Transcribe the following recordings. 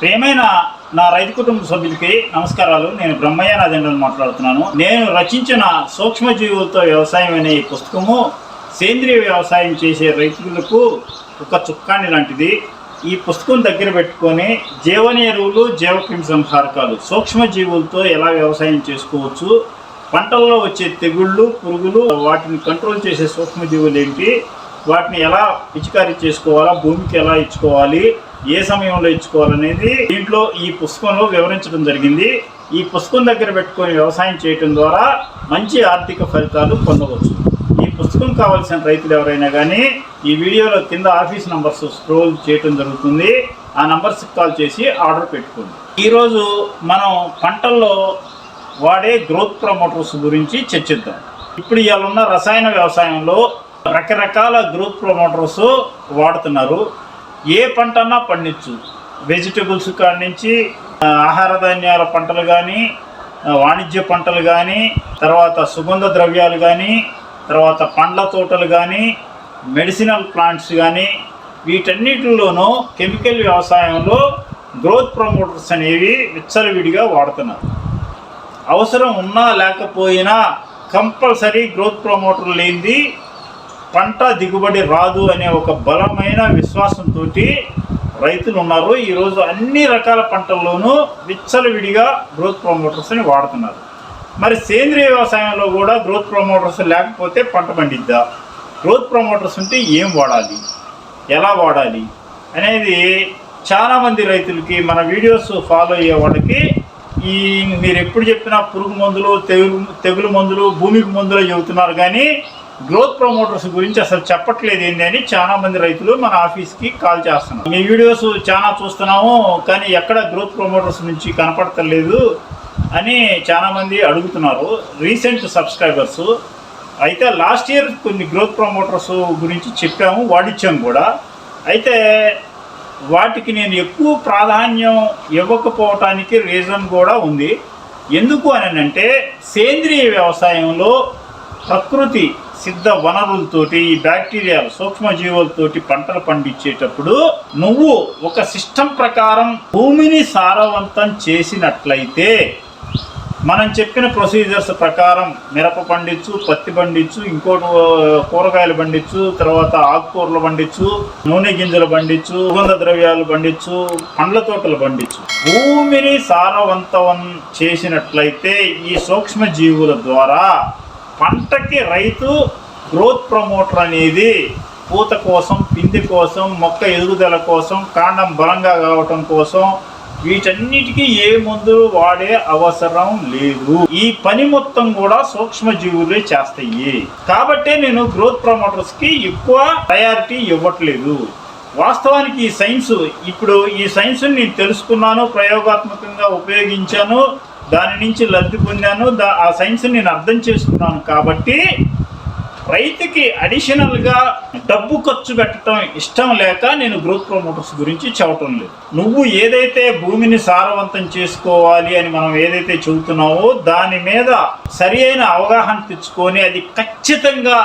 ప్రేమైన నా రైతు కుటుంబ సభ్యులకి నమస్కారాలు. నేను బ్రహ్మయ్య నాదెండ్రని మాట్లాడుతున్నాను. నేను రచించిన సూక్ష్మజీవులతో వ్యవసాయం అనే ఈ పుస్తకము సేంద్రియ వ్యవసాయం చేసే రైతులకు ఒక చుక్కాని లాంటిది. ఈ పుస్తకం దగ్గర పెట్టుకొని జీవన ఎరువులు జీవక్రిమి సంహారకాలు సూక్ష్మజీవులతో ఎలా వ్యవసాయం చేసుకోవచ్చు పంటల్లో వచ్చే తెగుళ్ళు పురుగులు వాటిని కంట్రోల్ చేసే సూక్ష్మజీవులు ఏంటి వాటిని ఎలా పిచికారీ చేసుకోవాలా భూమికి ఎలా ఇచ్చుకోవాలి ఏ సమయంలో ఇచ్చుకోవాలనేది దీంట్లో ఈ పుస్తకంలో వివరించడం జరిగింది. ఈ పుస్తకం దగ్గర పెట్టుకొని వ్యవసాయం చేయటం ద్వారా మంచి ఆర్థిక ఫలితాలు పొందవచ్చు. ఈ పుస్తకం కావాల్సిన రైతులు ఎవరైనా కానీ ఈ వీడియోలో కింద ఆఫీస్ నంబర్స్ స్క్రోల్ చేయటం జరుగుతుంది. ఆ నంబర్స్ కాల్ చేసి ఆర్డర్ పెట్టుకోండి. ఈరోజు మనం పంటల్లో వాడే గ్రోత్ ప్రమోటర్స్ గురించి చర్చిద్దాం. ఇప్పుడు ఇవాళ ఉన్న రసాయన వ్యవసాయంలో రకరకాల గ్రోత్ ప్రమోటర్స్ వాడుతున్నారు. ఏ పంటన్నా పండించు. వెజిటబుల్స్ కాడి నుంచి ఆహార ధాన్యాల పంటలు కానీ వాణిజ్య పంటలు కానీ తర్వాత సుగంధ ద్రవ్యాలు కానీ తర్వాత పండ్ల తోటలు కానీ మెడిసినల్ ప్లాంట్స్ కానీ వీటన్నిటిలోనూ కెమికల్ వ్యవసాయంలో గ్రోత్ ప్రమోటర్స్ అనేవి విచ్చలవిడిగా వాడుతున్నారు. అవసరం ఉన్నా లేకపోయినా కంపల్సరీ గ్రోత్ ప్రమోటర్ లేనిది పంట దిగుబడి రాదు అనే ఒక బలమైన విశ్వాసంతో రైతులు ఉన్నారు ఈరోజు అన్ని రకాల పంటల్లోనూ విచ్చలవిడిగా గ్రోత్ ప్రమోటర్స్ని వాడుతున్నారు. మరి సేంద్రియ వ్యవసాయంలో కూడా గ్రోత్ ప్రమోటర్స్ లేకపోతే పంట పండిద్దా? గ్రోత్ ప్రమోటర్స్ ఉంటే ఏం వాడాలి? ఎలా వాడాలి? అనేది చాలామంది రైతులకి మన వీడియోస్ ఫాలో అయ్యే వాళ్ళకి ఈ మీరు ఎప్పుడు చెప్పినా పురుగు మందులు తెగులు తెగులు మందులు భూమికి మందులు చెబుతున్నారు. కానీ గ్రోత్ ప్రమోటర్స్ గురించి అసలు చెప్పట్లేదు ఏంటి అని చాలా మంది రైతులు మన ఆఫీస్కి కాల్ చేస్తున్నారు. మీ వీడియోస్ చాలా చూస్తున్నాము కానీ ఎక్కడ గ్రోత్ ప్రమోటర్స్ నుంచి కనపడతలేదు అని చాలా మంది అడుగుతున్నారు. రీసెంట్ సబ్స్క్రైబర్స్ అయితే లాస్ట్ ఇయర్ కొన్ని గ్రోత్ ప్రమోటర్స్ గురించి చెప్పాము వాడిచ్చాము కూడా. అయితే వాటికి నేను ఎక్కువ ప్రాధాన్యం ఇవ్వకపోవటానికి రీజన్ కూడా ఉంది. ఎందుకు అని అంటే సేంద్రియ వ్యవసాయంలో ప్రకృతి సిద్ధ వనరులతోటి ఈ బ్యాక్టీరియాలు సూక్ష్మజీవులతోటి పంటలు పండించేటప్పుడు నువ్వు ఒక సిస్టమ్ ప్రకారం భూమిని సారవంతం చేసినట్లయితే మనం చెప్పిన ప్రొసీజర్స్ ప్రకారం మిరప పండించు పత్తి పండించు ఇంకోటి కూరగాయలు పండించు తర్వాత ఆకుకూరలు పండించు నూనె గింజలు పండించు సుగంధ ద్రవ్యాలు పండించు పండ్ల తోటలు పండించు. భూమిని సారవంతం చేసినట్లయితే ఈ సూక్ష్మ జీవుల ద్వారా పంటకి రైతు గ్రోత్ ప్రమోటర్ అనేది పూత కోసం పిండి కోసం మొక్క ఎదుగుదల కోసం కాండం బలంగా కావటం కోసం వీటన్నిటికీ ఏ మందు వాడే అవసరం లేదు. ఈ పని మొత్తం కూడా సూక్ష్మజీవులే చేస్తాయి. కాబట్టే నేను గ్రోత్ ప్రమోటర్స్కి ఎక్కువ ప్రయారిటీ ఇవ్వట్లేదు. వాస్తవానికి ఈ సైన్స్ ఇప్పుడు ఈ సైన్స్ని నేను తెలుసుకున్నాను ప్రయోగాత్మకంగా ఉపయోగించాను. దాని నుంచి లబ్ధి పొందాను. దా ఆ సైన్స్ నేను అర్థం చేసుకున్నాను కాబట్టి రైతుకి అడిషనల్గా డబ్బు ఖర్చు పెట్టడం ఇష్టం లేక నేను గ్రోత్ ప్రమోటర్స్ గురించి చెప్పటం లేదు. నువ్వు ఏదైతే భూమిని సారవంతం చేసుకోవాలి అని మనం ఏదైతే చెబుతున్నావో దాని మీద సరి అయిన అవగాహన తెచ్చుకొని అది ఖచ్చితంగా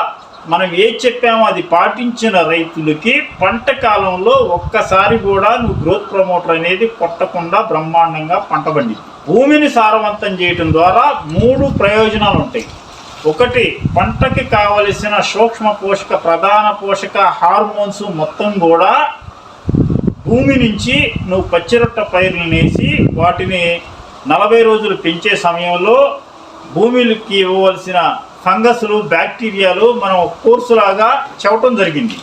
మనం ఏ చెప్పామో అది పాటించిన రైతులకి పంట కాలంలో ఒక్కసారి కూడా నువ్వు గ్రోత్ ప్రమోటర్ అనేది కొట్టకుండా బ్రహ్మాండంగా పంట పండిద్ది భూమిని సారవంతం చేయటం ద్వారా మూడు ప్రయోజనాలు ఉంటాయి. ఒకటి పంటకి కావలసిన సూక్ష్మ పోషక ప్రధాన పోషక హార్మోన్స్ మొత్తం కూడా భూమి నుంచి నువ్వు పచ్చిరొట్ట పైర్లు నేసి వాటిని నలభై రోజులు పెంచే సమయంలో భూమికి ఇవ్వవలసిన ఫంగస్లు బ్యాక్టీరియాలు మనం కోర్సులాగా చెప్పటం జరిగింది.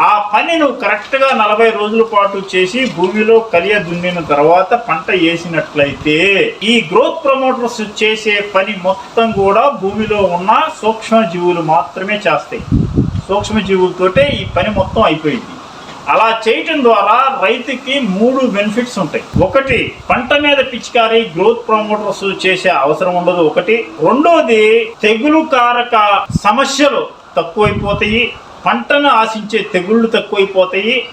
ఆ పని నువ్వు కరెక్ట్గా నలభై రోజుల పాటు చేసి భూమిలో కలియ దున్నిన తర్వాత పంట వేసినట్లయితే ఈ గ్రోత్ ప్రమోటర్స్ చేసే పని మొత్తం కూడా భూమిలో ఉన్న సూక్ష్మజీవులు మాత్రమే చేస్తాయి. సూక్ష్మజీవులతోటే ఈ పని మొత్తం అయిపోయింది. అలా చేయటం ద్వారా రైతుకి మూడు బెనిఫిట్స్ ఉంటాయి. ఒకటి పంట మీద పిచికారి గ్రోత్ ప్రమోటర్స్ చేసే అవసరం ఉండదు. ఒకటి రెండోది తెగులు కారక సమస్యలు తక్కువైపోతాయి. పంటను ఆశించే తెగుళ్ళు తక్కువైపోతాయి.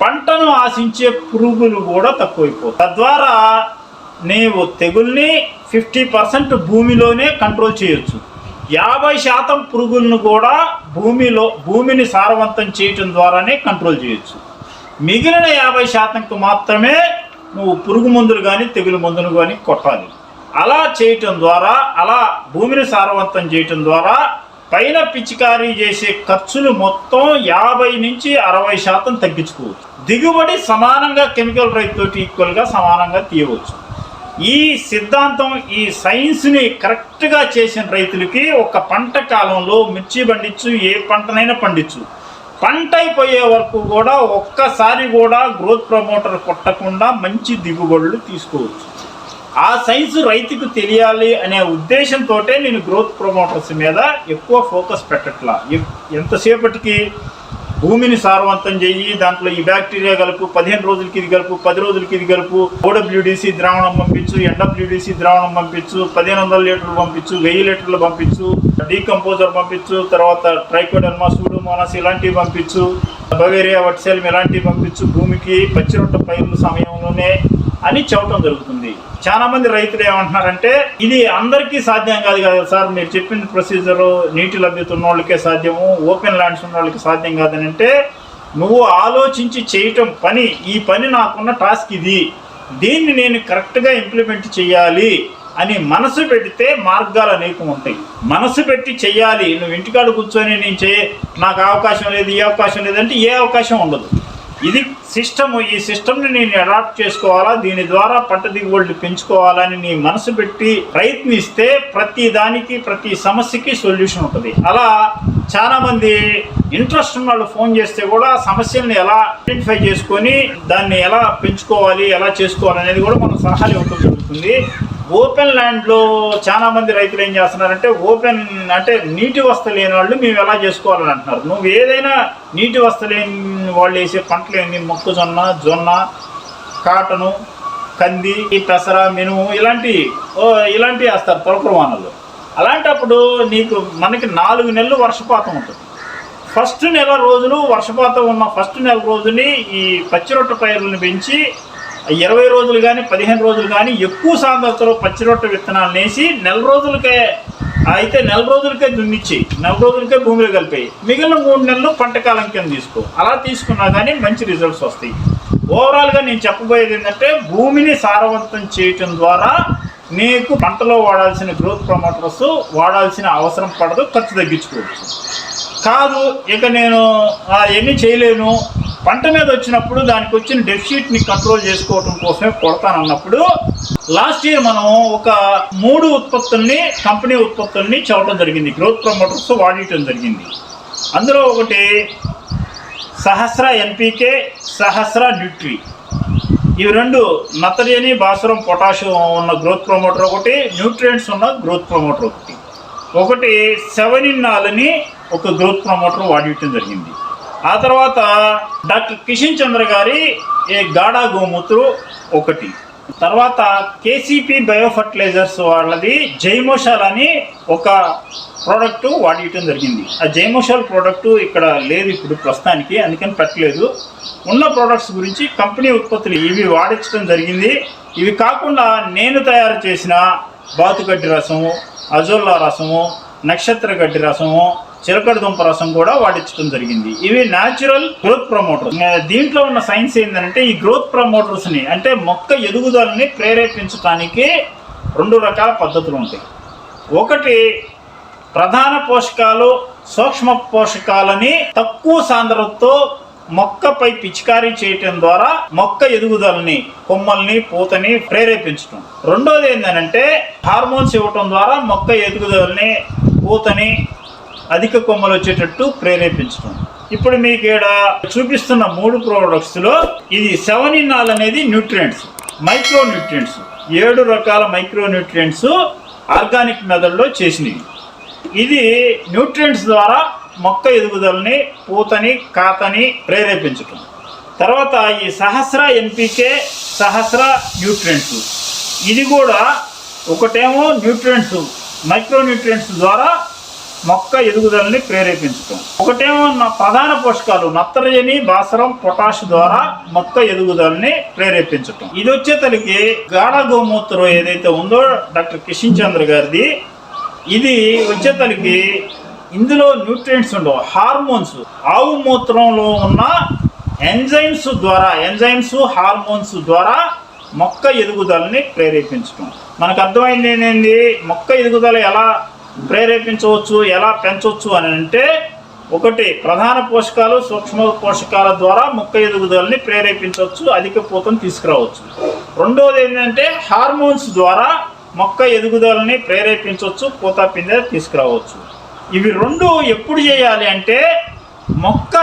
పంటను ఆశించే పురుగులు కూడా తక్కువైపోతాయి. తద్వారా నీవు తెగుల్ని ఫిఫ్టీ పర్సెంట్ భూమిలోనే కంట్రోల్ చేయొచ్చు. యాభై శాతం పురుగులను కూడా భూమిలో భూమిని సారవంతం చేయటం ద్వారానే కంట్రోల్ చేయొచ్చు. మిగిలిన యాభై శాతంకు మాత్రమే నువ్వు పురుగు మందులు కానీ తెగులు మందులు కానీ కొట్టాలి. అలా చేయటం ద్వారా అలా భూమిని సారవంతం చేయటం ద్వారా పైన పిచికారీ చేసే ఖర్చులు మొత్తం యాభై నుంచి అరవై శాతం తగ్గించుకోవచ్చు. దిగుబడి సమానంగా కెమికల్ రైతుతోటి ఈక్వల్గా సమానంగా తీయవచ్చు. ఈ సిద్ధాంతం ఈ సైన్స్ని కరెక్ట్గా చేసిన రైతులకి ఒక పంట కాలంలో మిర్చి పండించు ఏ పంటనైనా పండించు. పంట అయిపోయే వరకు కూడా ఒక్కసారి కూడా గ్రోత్ ప్రమోటర్ కొట్టకుండా మంచి దిగుబడులు తీసుకోవచ్చు. ఆ సైన్స్ రైతుకు తెలియాలి అనే ఉద్దేశంతో నేను గ్రోత్ ప్రమోటర్స్ మీద ఎక్కువ ఫోకస్ పెట్టట్లా. ఎంతసేపటికి? భూమిని సారవంతం చేయి దాంట్లో ఈ బ్యాక్టీరియా కలుపు పదిహేను రోజులకి ఇది కలుపు పది రోజులకి ఇది కలుపు ఓడబ్ల్యూడిసి ద్రావణం పంపించు ఎన్డబ్ల్యూడిసి ద్రావణం పంపించు పదిహేను వందల లీటర్లు పంపించు వెయ్యి లీటర్లు పంపించు డీకంపోజర్ పంపించు తర్వాత ట్రైకోడర్మా సూడోమోనాస్ ఇలాంటివి పంపించు బవేరియా వట్సెల్మ్ ఇలాంటివి పంపించు భూమికి పచ్చిరొట్ట పైర్ల సమయంలోనే అని చెప్పడం జరుగుతుంది. చాలా మంది రైతులు ఏమంటున్నారంటే ఇది అందరికీ సాధ్యం కాదు కదా సార్ మీరు చెప్పిన ప్రొసీజర్ నీటి లభ్యత ఉన్న వాళ్ళకే సాధ్యము ఓపెన్ ల్యాండ్స్ ఉన్న వాళ్ళకి సాధ్యం కాదని అంటే నువ్వు ఆలోచించి చేయటం పని ఈ పని నాకున్న టాస్క్ ఇది. దీన్ని నేను కరెక్ట్గా ఇంప్లిమెంట్ చేయాలి అని మనసు పెడితే మార్గాలు అనేకం ఉంటాయి. మనసు పెట్టి చెయ్యాలి నువ్వు ఇంటికాడ కూర్చొని నేను చేయ నాకు అవకాశం లేదు ఏ అవకాశం లేదంటే ఏ అవకాశం ఉండదు. ఇది సిస్టమ్ ఈ సిస్టమ్ని నేను అడాప్ట్ చేసుకోవాలా? దీని ద్వారా పంట దిగుబడులు పెంచుకోవాలని నీ మనసు పెట్టి ప్రయత్నిస్తే ప్రతి దానికి ప్రతి సమస్యకి సొల్యూషన్ ఉంటుంది. అలా చాలామంది ఇంట్రెస్ట్ ఉన్న వాళ్ళు ఫోన్ చేస్తే కూడా సమస్యల్ని ఎలా ఐడెంటిఫై చేసుకొని దాన్ని ఎలా పెంచుకోవాలి ఎలా చేసుకోవాలి అనేది కూడా మనం సలహాలు ఇవ్వడం జరుగుతుంది. ఓపెన్ ల్యాండ్లో చాలా మంది రైతులు ఏం చేస్తున్నారంటే ఓపెన్ అంటే నీటి వస్త లేని వాళ్ళు మేము ఎలా చేసుకోవాలని అంటున్నారు. నువ్వు ఏదైనా నీటి వస్త లేని వాళ్ళు వేసే పంటలు ఏంటి మొక్కజొన్న జొన్న కాటను కంది పెసర మినుము ఇలాంటి ఓ, ఇలాంటివి వేస్తారు తొలకరు వానలు. అలాంటప్పుడు నీకు మనకి నాలుగు నెలలు వర్షపాతం ఉంటుంది. ఫస్ట్ నెల రోజులు వర్షపాతం ఉన్న ఫస్ట్ నెల రోజుని ఈ పచ్చిరొట్ట పైర్లను పెంచి ఇరవై రోజులు కానీ పదిహేను రోజులు కానీ ఎక్కువ సాంద్రతలో పచ్చిరొట్ట విత్తనాలు వేసి నెల రోజులకే అయితే నెల రోజులకే దున్నిచ్చి నెల రోజులకే భూమిలో కలిపాయి. మిగిలిన మూడు నెలలు పంట కాలం కింద తీసుకో. అలా తీసుకున్నా కానీ మంచి రిజల్ట్స్ వస్తాయి. ఓవరాల్గా నేను చెప్పబోయేది ఏంటంటే భూమిని సారవంతం చేయటం ద్వారా నీకు పంటలో వాడాల్సిన గ్రోత్ ప్రమోటర్స్ వాడాల్సిన అవసరం పడదు ఖర్చు తగ్గించుకోవచ్చు. కాదు ఇక నేను ఎన్ని చేయలేను పంట మీద వచ్చినప్పుడు దానికి వచ్చిన డెఫిషిట్ని కంట్రోల్ చేసుకోవడం కోసమే కొడతానన్నప్పుడు లాస్ట్ ఇయర్ మనం ఒక మూడు ఉత్పత్తుల్ని కంపెనీ ఉత్పత్తుల్ని చదవడం జరిగింది. గ్రోత్ ప్రమోటర్స్ వాడటం జరిగింది. అందులో ఒకటి సహస్ర ఎన్పికే సహస్ర న్యూట్రీ ఇవి రెండు నత్రజని భాస్వరం పొటాషియం ఉన్న గ్రోత్ ప్రమోటర్ ఒకటి న్యూట్రియంట్స్ ఉన్న గ్రోత్ ప్రమోటర్ ఒకటి. ఒకటి సెవెన్ ఇన్ నాలుని ఒక గ్రోత్ ప్రమోటర్ వాడటం జరిగింది. ఆ తర్వాత డాక్టర్ కిషన్ చంద్ర గారి ఏ గాడా గోమూత్రు ఒకటి. తర్వాత కేసీపీ బయో ఫర్టిలైజర్స్ వాళ్ళది జైమోషాల్ అని ఒక ప్రోడక్ట్ వాడటం జరిగింది. ఆ జైమోషాల్ ప్రోడక్ట్ ఇక్కడ లేదు ఇప్పుడు ప్రస్తుతానికి అందుకని పెట్టలేదు. ఉన్న ప్రోడక్ట్స్ గురించి కంపెనీ ఉత్పత్తులు ఇవి వాడించడం జరిగింది. ఇవి కాకుండా నేను తయారు చేసిన బాతుగడ్డి రసము అజోల్లా రసము నక్షత్ర గడ్డి రసము చిలకడ దుంప రసం కూడా వాడించడం జరిగింది. ఇవి న్యాచురల్ గ్రోత్ ప్రమోటర్స్ దీంట్లో ఉన్న సైన్స్ ఏంటంటే ఈ గ్రోత్ ప్రమోటర్స్ని అంటే మొక్క ఎదుగుదలని ప్రేరేపించడానికి రెండు రకాల పద్ధతులు ఉంటాయి. ఒకటి ప్రధాన పోషకాలు సూక్ష్మ పోషకాలని తక్కువ సాంద్రతతో మొక్కపై పిచికారీ చేయటం ద్వారా మొక్క ఎదుగుదలని కొమ్మల్ని పూతని ప్రేరేపించటం. రెండోది ఏంటంటే హార్మోన్స్ ఇవ్వటం ద్వారా మొక్క ఎదుగుదలని పూతని అధిక కొమ్మలు వచ్చేటట్టు ప్రేరేపించడం. ఇప్పుడు మీకు ఇక్కడ చూపిస్తున్న మూడు ప్రోడక్ట్స్లో ఇది సెవెన్ ఇన్నాల్ అనేది న్యూట్రియంట్స్ మైక్రో న్యూట్రియంట్స్ ఏడు రకాల మైక్రో న్యూట్రియంట్స్ ఆర్గానిక్ మెథడ్లో చేసినవి. ఇది న్యూట్రియంట్స్ ద్వారా మొక్క ఎదుగుదలని పూతని కాతని ప్రేరేపించటం. తర్వాత ఈ సహస్ర ఎన్పికే సహస్ర న్యూట్రియంట్స్ ఇది కూడా ఒకటేమో న్యూట్రియంట్స్ మైక్రో న్యూట్రియంట్స్ ద్వారా మొక్క ఎదుగుదలని ప్రేరేపించటం ఒకటేమో నా ప్రధాన పోషకాలు నత్రజని భాస్వరం పొటాష్ ద్వారా మొక్క ఎదుగుదలని ప్రేరేపించటం ఇది వచ్చేతలకి గాఢ గోమూత్రం ఏదైతే ఉందో డాక్టర్ కిషన్ చంద్ర గారిది ఇది వచ్చేతలకి ఇందులో న్యూట్రియంట్స్ ఉండవు హార్మోన్స్. ఆవు మూత్రంలో ఉన్న ఎంజైమ్స్ ద్వారా ఎంజైమ్స్ హార్మోన్స్ ద్వారా మొక్క ఎదుగుదలని ప్రేరేపించటం మనకు అర్థమైంది ఏంటండి మొక్క ఎదుగుదల ఎలా ప్రేరేపించవచ్చు ఎలా పెంచవచ్చు అని అంటే ఒకటి ప్రధాన పోషకాలు సూక్ష్మ పోషకాల ద్వారా మొక్క ఎదుగుదలని ప్రేరేపించవచ్చు అధిక పూతను తీసుకురావచ్చు. రెండవది ఏంటంటే హార్మోన్స్ ద్వారా మొక్క ఎదుగుదలని ప్రేరేపించవచ్చు పూత పిందె తీసుకురావచ్చు. ఇవి రెండు ఎప్పుడు చేయాలి అంటే మొక్క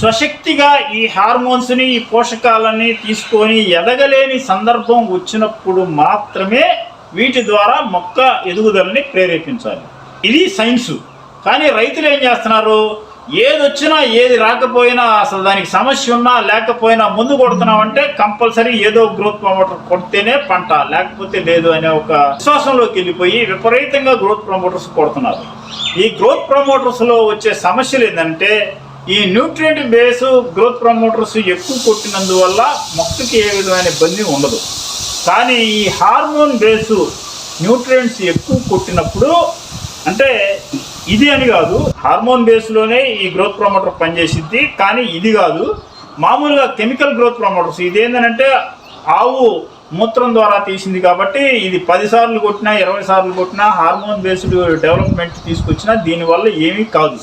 స్వశక్తిగా ఈ హార్మోన్స్ని ఈ పోషకాలని తీసుకొని ఎదగలేని సందర్భం వచ్చినప్పుడు మాత్రమే వీటి ద్వారా మొక్క ఎదుగుదలని ప్రేరేపించాలి. ఇది సైన్సు. కానీ రైతులు ఏం చేస్తున్నారు? ఏది వచ్చినా ఏది రాకపోయినా అసలు దానికి సమస్య ఉన్నా లేకపోయినా ముందు కొడుతున్నామంటే కంపల్సరీ ఏదో గ్రోత్ ప్రమోటర్ కొడితేనే పంట లేకపోతే లేదు అనే ఒక విశ్వాసంలోకి వెళ్ళిపోయి విపరీతంగా గ్రోత్ ప్రమోటర్స్ కొడుతున్నారు. ఈ గ్రోత్ ప్రమోటర్స్లో వచ్చే సమస్యలు ఏంటంటే ఈ న్యూట్రియంట్ బేస్ గ్రోత్ ప్రమోటర్స్ ఎక్కువ కొట్టినందువల్ల మొక్కకి ఏ విధమైన ఇబ్బంది ఉండదు. కానీ ఈ హార్మోన్ బేసు న్యూట్రియంట్స్ ఎక్కువ కొట్టినప్పుడు అంటే ఇది అని కాదు హార్మోన్ బేస్లోనే ఈ గ్రోత్ ప్రమోటర్ పనిచేసిద్ది కానీ ఇది కాదు. మామూలుగా కెమికల్ గ్రోత్ ప్రమోటర్స్ ఇది ఏంటంటే ఆవు మూత్రం ద్వారా తీసింది కాబట్టి ఇది పది సార్లు కొట్టినా ఇరవై సార్లు కొట్టినా హార్మోన్ బేస్డ్ డెవలప్మెంట్ తీసుకొచ్చినా దీనివల్ల ఏమీ కాదు.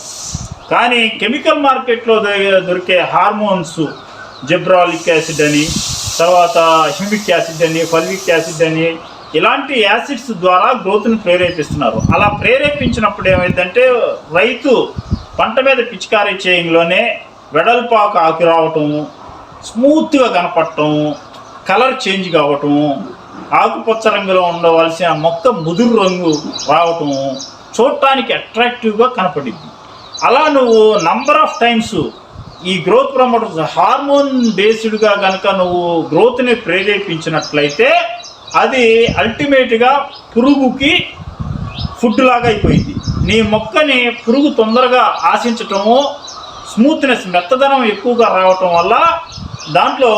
కానీ కెమికల్ మార్కెట్లో దొరికే హార్మోన్స్ జెబ్రాలిక్ యాసిడ్ అని తర్వాత హ్యూమిక్ యాసిడ్ అని ఫల్విక్ యాసిడ్ అని ఇలాంటి యాసిడ్స్ ద్వారా గ్రోత్ని ప్రేరేపిస్తున్నారు. అలా ప్రేరేపించినప్పుడు ఏమైందంటే రైతు పంట మీద పిచికారీ చేయంలోనే వెడల్పాకు ఆకు రావటం స్మూత్గా కనపడటం కలర్ చేంజ్ కావటం ఆకుపచ్చ రంగులో ఉండవలసిన మొక్క ముదురు రంగు రావటం చూడటానికి అట్రాక్టివ్గా కనపడింది అలా నువ్వు నంబర్ ఆఫ్ టైమ్స్ ఈ గ్రోత్ ప్రమోటర్స్ హార్మోన్ బేస్డ్గా కనుక నువ్వు గ్రోత్ని ప్రేరేపించినట్లయితే అది అల్టిమేట్గా పురుగుకి ఫుడ్ లాగా అయిపోయింది. నీ మొక్కని పురుగు తొందరగా ఆశించటము స్మూత్నెస్ మెత్తదనం ఎక్కువగా రావటం వల్ల దాంట్లో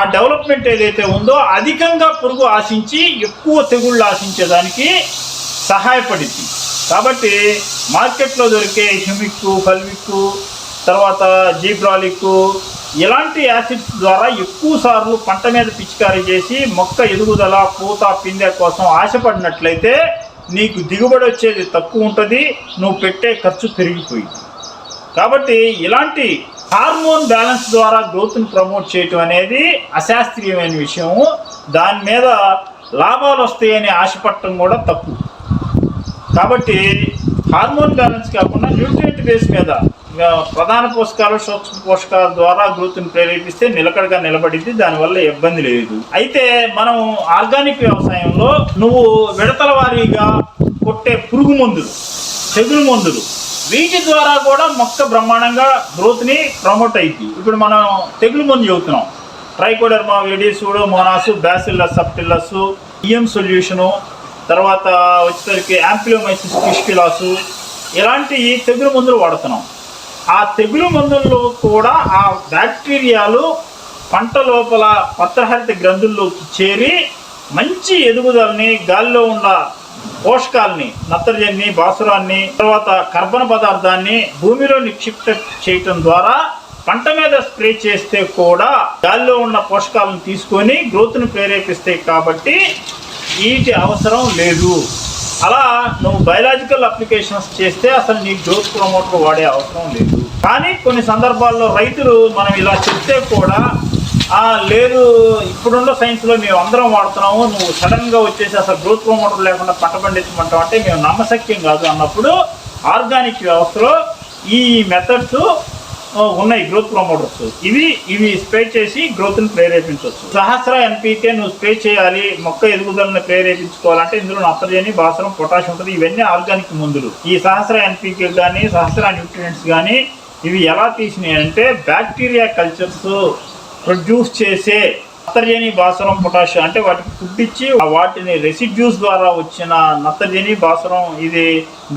ఆ డెవలప్మెంట్ ఏదైతే ఉందో అధికంగా పురుగు ఆశించి ఎక్కువ తెగుళ్ళు ఆశించేదానికి సహాయపడింది. కాబట్టి మార్కెట్లో దొరికే హ్యూమిక్ ఫల్విక్ తర్వాత జీబ్రాలిక్ ఇలాంటి యాసిడ్స్ ద్వారా ఎక్కువ సార్లు పంట మీద పిచికారీ చేసి మొక్క ఎదుగుదల పూత పిందె కోసం ఆశపడినట్లయితే నీకు దిగుబడి వచ్చేది తక్కువ ఉంటుంది నువ్వు పెట్టే ఖర్చు పెరిగిపోయింది. కాబట్టి ఇలాంటి హార్మోన్ బ్యాలెన్స్ ద్వారా గ్రోత్ని ప్రమోట్ చేయటం అనేది అశాస్త్రీయమైన విషయము. దాని మీద లాభాలు వస్తాయని ఆశపడటం కూడా తప్పు. కాబట్టి హార్మోన్ బ్యాలెన్స్ కాకుండా న్యూట్రియంట్ బేస్ మీద ప్రధాన పోషకాలు సూక్ష్మ పోషకాల ద్వారా గ్రోత్ని ప్రేరేపిస్తే నిలకడగా నిలబడింది దానివల్ల ఇబ్బంది లేదు. అయితే మనం ఆర్గానిక్ వ్యవసాయంలో నువ్వు విడతల వారీగా కొట్టే పురుగు మందులు తెగులు మందులు వీటి ద్వారా కూడా మొక్క బ్రహ్మాండంగా గ్రోత్ని ప్రమోట్ అయింది ఇప్పుడు మనం తెగులు మందు చెబుతున్నాం. ట్రైకోడర్మా వేడి మోనాసు బ్యాసిల్లస్ సప్టిల్లస్ ఇఎం సొల్యూషను తర్వాత వచ్చేసరికి యాంప్లియోమైసిస్ పిష్కిలాసు ఇలాంటి తెగులు మందులు వాడుతున్నాం. ఆ తెగులు మందుల్లో కూడా ఆ బ్యాక్టీరియాలు పంట లోపల పత్రహరిత గ్రంథుల్లోకి చేరి మంచి ఎదుగుదలని గాలిలో ఉన్న పోషకాలని నత్రజన్ని భాసురాన్ని తర్వాత కర్బన పదార్థాన్ని భూమిలో నిక్షిప్త చేయటం ద్వారా పంట మీద స్ప్రే చేస్తే కూడా గాలిలో ఉన్న పోషకాలను తీసుకొని గ్రోత్ను ప్రేరేపిస్తాయి కాబట్టి వీటి అవసరం లేదు. అలా నువ్వు బయలాజికల్ అప్లికేషన్స్ చేస్తే అసలు నీ గ్రోత్ ప్రమోటర్ వాడే అవసరం లేదు. కానీ కొన్ని సందర్భాల్లో రైతులు మనం ఇలా చెప్తే కూడా "ఆ, లేదు ఇప్పుడున్న సైన్స్లో మేము అందరం వాడుతున్నాము నువ్వు సడన్గా వచ్చేసి అసలు గ్రోత్ ప్రమోటర్ లేకుండా పంట పండించమంటావు అంటే మేము నమ్మశక్యం కాదు అన్నప్పుడు ఆర్గానిక్ వ్యవస్థలో ఈ మెథడ్స్ ఉన్నాయి గ్రోత్ ప్రమోటర్స్ ఇవి ఇవి స్ప్రే చేసి గ్రోత్ని ప్రేరేపించవచ్చు. సహస్ర ఎన్పీకే నువ్వు స్ప్రే చేయాలి మొక్క ఎదుగుదలను ప్రేరేపించుకోవాలంటే ఇందులో నత్రజని భాస్వరం పొటాష్ ఉంటుంది. ఇవన్నీ ఆర్గానిక్ మందులు. ఈ సహస్ర ఎన్పీకే కానీ సహస్ర న్యూట్రియంట్స్ కానీ ఇవి ఎలా తీసినాయి అంటే బ్యాక్టీరియా కల్చర్స్ ప్రొడ్యూస్ చేసే నత్రజని భాస్వరం పొటాషియం అంటే వాటికి ఫుడ్ ఇచ్చి వాటిని రెసిడ్యూస్ ద్వారా వచ్చిన నత్రజని భాస్వరం ఇది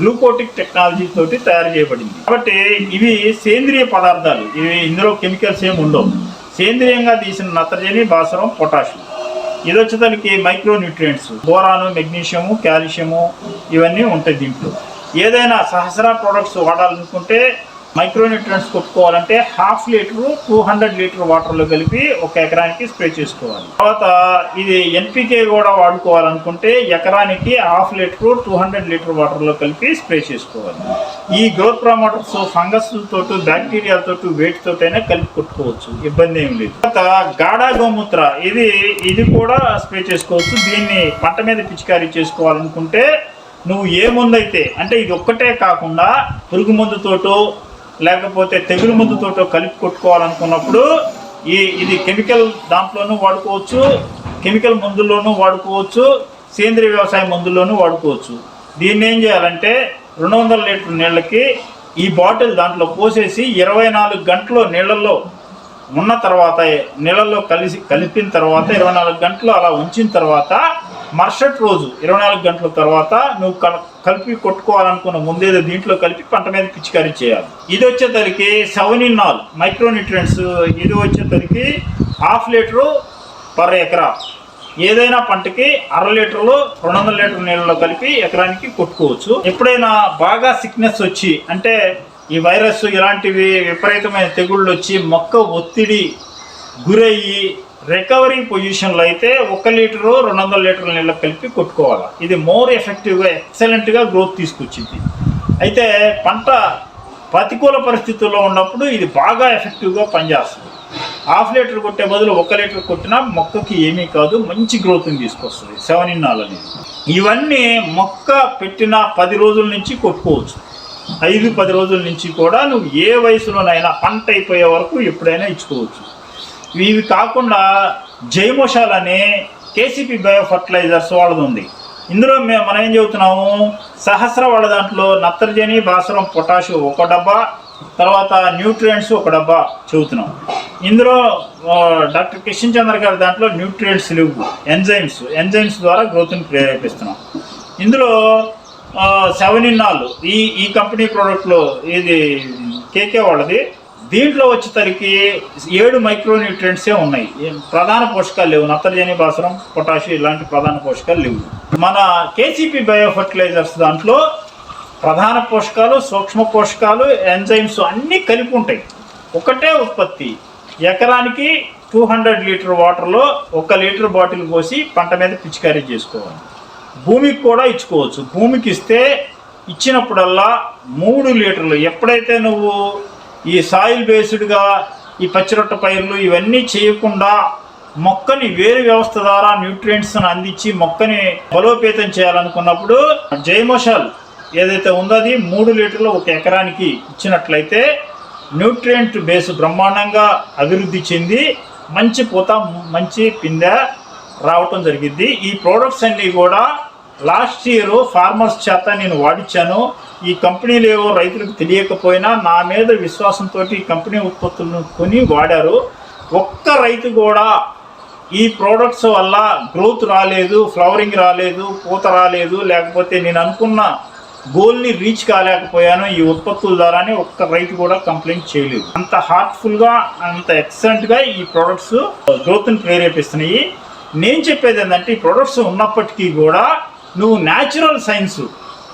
గ్లూకోటిక్ టెక్నాలజీ తోటి తయారు చేయబడింది. కాబట్టి ఇవి సేంద్రియ పదార్థాలు. ఇవి ఇందులో కెమికల్స్ ఏమి ఉండవు. సేంద్రియంగా తీసిన నత్రజని భాస్వరం పొటాషియం ఇది వచ్చేదానికి మైక్రో న్యూట్రియంట్స్ బోరాను మెగ్నీషియము కాల్షియము ఇవన్నీ ఉంటాయి దీంట్లో. ఏదైనా సహస్ర ప్రొడక్ట్స్ వాడాలనుకుంటే micro nutrients కొట్టుకోవాలంటే half litre two hundred litre వాటర్లో కలిపి ఒక ఎకరానికి స్ప్రే చేసుకోవాలి. తర్వాత ఇది ఎన్పికే కూడా వాడుకోవాలనుకుంటే ఎకరానికి half litre two hundred litre వాటర్లో కలిపి స్ప్రే చేసుకోవాలి. ఈ గ్రోత్ ప్రమోటర్స్ ఫంగస్ తోటి బ్యాక్టీరియాలతో అయినా కలిపి కొట్టుకోవచ్చు. ఇబ్బంది ఏం లేదు. తర్వాత గాఢా గోమూత్ర ఇది ఇది కూడా స్ప్రే చేసుకోవచ్చు. దీన్ని పంట మీద పిచికారీ చేసుకోవాలనుకుంటే నువ్వు ఏ మందు అయితే అంటే ఇది ఒక్కటే కాకుండా పురుగు మందుతోటో లేకపోతే తెగులు మందుతో కలిపి కొట్టుకోవాలనుకున్నప్పుడు ఈ ఇది కెమికల్ దాంట్లోనూ వాడుకోవచ్చు కెమికల్ మందుల్లోనూ వాడుకోవచ్చు సేంద్రియ వ్యవసాయ మందుల్లోనూ వాడుకోవచ్చు. దీన్ని ఏం చేయాలంటే రెండు వందల లీటర్ నీళ్ళకి ఈ బాటిల్ దాంట్లో పోసేసి ఇరవై నాలుగు గంటలు నీళ్ళల్లో ఉన్న తర్వాత నీళ్ళల్లో కలిసి కలిపిన తర్వాత ఇరవై నాలుగు గంటలు అలా ఉంచిన తర్వాత మరుసటి రోజు ఇరవై నాలుగు గంటల తర్వాత నువ్వు కల- కలిపి కొట్టుకోవాలనుకున్న ముందేదో దీంట్లో కలిపి పంట మీద పిచికారీ చేయాలి. ఇది వచ్చేసరికి సెవెన్ ఇన్ ఆల్ మైక్రోన్యూట్రియన్స్ ఇది వచ్చేసరికి హాఫ్ లీటరు పర్ ఎకరా. ఏదైనా పంటకి అర లీటర్లు రెండు వందల లీటర్ నీళ్ళలో కలిపి ఎకరానికి కొట్టుకోవచ్చు. ఎప్పుడైనా బాగా సిక్నెస్ వచ్చి అంటే ఈ వైరస్ ఇలాంటివి విపరీతమైన తెగుళ్ళు వచ్చి మొక్క ఒత్తిడి గురయ్యి రికవరీ పొజిషన్లో అయితే ఒక లీటరు రెండు వందల లీటర్ల నీళ్ళు కలిపి కొట్టుకోవాలి. ఇది మోర్ ఎఫెక్టివ్గా ఎక్సలెంట్గా గ్రోత్ తీసుకొచ్చింది. అయితే పంట ప్రతికూల పరిస్థితుల్లో ఉన్నప్పుడు ఇది బాగా ఎఫెక్టివ్గా పనిచేస్తుంది. హాఫ్ లీటర్ కొట్టే బదులు ఒక లీటర్ కొట్టినా మొక్కకి ఏమీ కాదు మంచి గ్రోత్ని తీసుకొస్తుంది సెవెన్ ఇన్ ఆల్ అనేది. ఇవన్నీ మొక్క పెట్టిన పది రోజుల నుంచి కొట్టుకోవచ్చు. ఐదు పది రోజుల నుంచి కూడా నువ్వు ఏ వయసులోనైనా పంట అయిపోయే వరకు ఎప్పుడైనా ఇచ్చుకోవచ్చు. ఇవి కాకుండా జైమోషాల్ అనే కేసీపీ బయో ఫర్టిలైజర్స్ వాళ్ళది ఉంది ఇందులో మేము మనం ఏం చెబుతున్నాము? సహస్ర వాళ్ళ దాంట్లో నత్రజని భాస్వరం పొటాషు ఒక డబ్బా తర్వాత న్యూట్రియంట్స్ ఒక డబ్బా చెబుతున్నాం. ఇందులో డాక్టర్ కిషన్ చంద్ర గారి దాంట్లో న్యూట్రియంట్స్ లేవు ఎంజైమ్స్ ఎంజైమ్స్ ద్వారా గ్రోత్ని ప్రేరేపిస్తున్నాం. ఇందులో సెవెన్ ఇన్ ఆల్ ఈ ఈ కంపెనీ ప్రోడక్ట్లో ఇది కేకే వాళ్ళది దీంట్లో వచ్చేసరికి ఏడు మైక్రోన్యూట్రియంట్సే ఉన్నాయి. ఏం ప్రధాన పోషకాలు లేవు. నత్రజని భాస్వరం పొటాషి ఇలాంటి ప్రధాన పోషకాలు లేవు. మన కేసీపీ బయో ఫర్టిలైజర్స్ దాంట్లో ప్రధాన పోషకాలు సూక్ష్మ పోషకాలు ఎంజైమ్స్ అన్నీ కలిపి ఉంటాయి. ఒకటే ఉత్పత్తి. ఎకరానికి టూ హండ్రెడ్ లీటర్ వాటర్లో ఒక లీటర్ బాటిల్ పోసి పంట మీద పిచికారీ చేసుకోవాలి. భూమికి కూడా ఇచ్చుకోవచ్చు. భూమికి ఇస్తే ఇచ్చినప్పుడల్లా మూడు లీటర్లు. ఎప్పుడైతే నువ్వు ఈ సాయిల్ బేస్డ్గా ఈ పచ్చిరొట్ట పైర్లు ఇవన్నీ చేయకుండా మొక్కని వేరు వ్యవస్థ ద్వారా న్యూట్రియంట్స్ను అందించి మొక్కని బలోపేతం చేయాలనుకున్నప్పుడు జైమోషాల్ ఏదైతే ఉందో అది మూడు లీటర్లు ఒక ఎకరానికి ఇచ్చినట్లయితే న్యూట్రియంట్ బేస్ బ్రహ్మాండంగా అభివృద్ధి చెంది మంచి పూత మంచి పిందె రావటం జరిగింది ఈ ప్రోడక్ట్స్ అన్నీ కూడా లాస్ట్ ఇయర్ ఫార్మర్స్ చేత నేను వాడిచ్చాను. ఈ కంపెనీలు ఏవో రైతులకు తెలియకపోయినా నా మీద విశ్వాసంతో ఈ కంపెనీ ఉత్పత్తులను కొని వాడారు. ఒక్క రైతు కూడా ఈ ప్రోడక్ట్స్ వల్ల గ్రోత్ రాలేదు ఫ్లవరింగ్ రాలేదు పూత రాలేదు. లేకపోతే నేను అనుకున్న గోల్ని రీచ్ కాలేకపోయాను. ఈ ఉత్పత్తుల ద్వారానే ఒక్క రైతు కూడా కంప్లైంట్ చేయలేదు. అంత హార్ట్ఫుల్గా అంత ఎక్సలెంట్గా ఈ ప్రోడక్ట్స్ గ్రోత్ని ప్రేరేపిస్తున్నాయి. నేను చెప్పేది ఏంటంటే ఈ ప్రొడక్ట్స్ ఉన్నప్పటికీ కూడా నువ్వు న్యాచురల్ సైన్స్.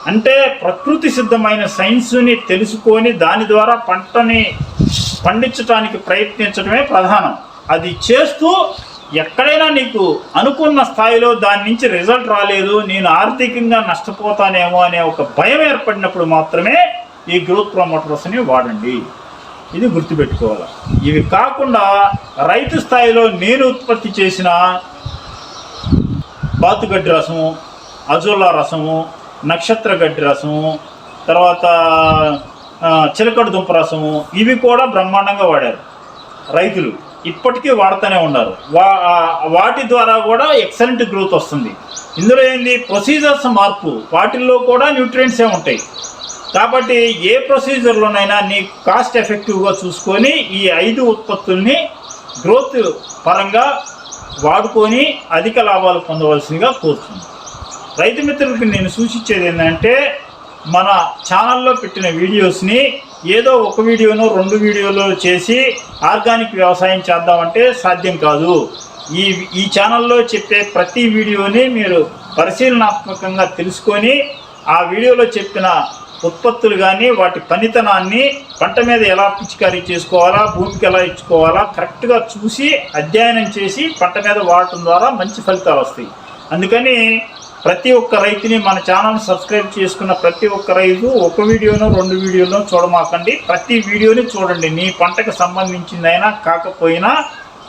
అంటే ప్రకృతి సిద్ధమైన సైన్స్ని తెలుసుకొని దాని ద్వారా పంటని పండించడానికి ప్రయత్నించడమే ప్రధానం. అది చేస్తూ ఎక్కడైనా నీకు అనుకున్న స్థాయిలో దాని నుంచి రిజల్ట్ రాలేదు నేను ఆర్థికంగా నష్టపోతానేమో అనే ఒక భయం ఏర్పడినప్పుడు మాత్రమే ఈ గ్రోత్ ప్రమోటర్స్ని వాడండి. ఇది గుర్తుపెట్టుకోవాలి. ఇవి కాకుండా రైతు స్థాయిలో నేను ఉత్పత్తి చేసిన బాతుగడ్డి రసము అజోలా రసము నక్షత్ర గడ్డి రసము తర్వాత చిలకడ దుంప రసము ఇవి కూడా బ్రహ్మాండంగా వాడారు. రైతులు ఇప్పటికీ వాడుతూనే ఉన్నారు. వా వాటి ద్వారా కూడా ఎక్సలెంట్ గ్రోత్ వస్తుంది. ఇందులో ఏంది? ప్రొసీజర్స్ మార్పు. వాటిల్లో కూడా న్యూట్రియంట్సే ఉంటాయి. కాబట్టి ఏ ప్రొసీజర్లోనైనా నీ కాస్ట్ ఎఫెక్టివ్గా చూసుకొని ఈ ఐదు ఉత్పత్తుల్ని గ్రోత్ పరంగా వాడుకొని అధిక లాభాలు పొందవలసిందిగా కోరుతుంది రైతు మిత్రులకు నేను సూచించేది ఏంటంటే మన ఛానల్లో పెట్టిన వీడియోస్ని ఏదో ఒక వీడియోను రెండు వీడియోలు చేసి ఆర్గానిక్ వ్యవసాయం చేద్దామంటే సాధ్యం కాదు. ఈ ఈ ఛానల్లో చెప్పే ప్రతి వీడియోని మీరు పరిశీలనాత్మకంగా తెలుసుకొని ఆ వీడియోలో చెప్పిన ఉత్పత్తులు కానీ వాటి పనితనాన్ని పంట మీద ఎలా పిచికారీ చేసుకోవాలా భూమికి ఎలా ఇచ్చుకోవాలా కరెక్ట్గా చూసి అధ్యయనం చేసి పంట మీద వాడటం ద్వారా మంచి ఫలితాలు వస్తాయి. అందుకని ప్రతి ఒక్క రైతుని మన ఛానల్ సబ్స్క్రైబ్ చేసుకున్న ప్రతి ఒక్క రైతు ఒక వీడియోనో రెండు వీడియోలను చూడమాకండి. ప్రతి వీడియోని చూడండి. నీ పంటకు సంబంధించిందైనా కాకపోయినా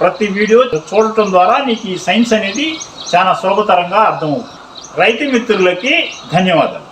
ప్రతి వీడియో చూడటం ద్వారా నీకు ఈ సైన్స్ అనేది చాలా సులభతరంగా అర్థమవుతుంది. రైతు మిత్రులకి ధన్యవాదాలు.